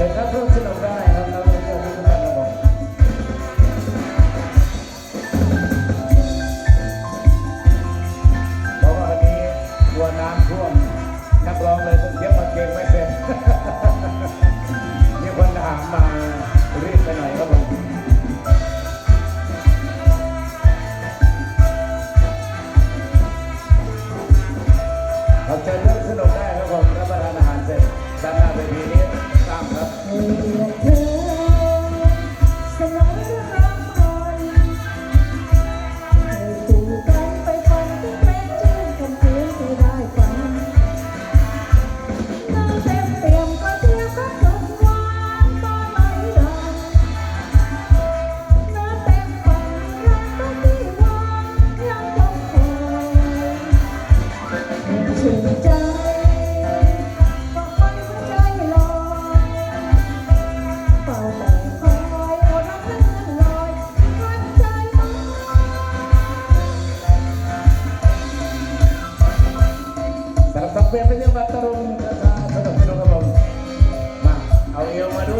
เรบนักว่าวันนี้กลัวน้ำท่วมนักร้องเลยต้องเยบกางกงไม่เป็นมีคนถามมารีบไปหน่อยครัาจะเริ่มสนุก เปลี่ยนไปที่บัตรรุงกระชาสนับสนุนครับผมมาเอาเอวมาด้วย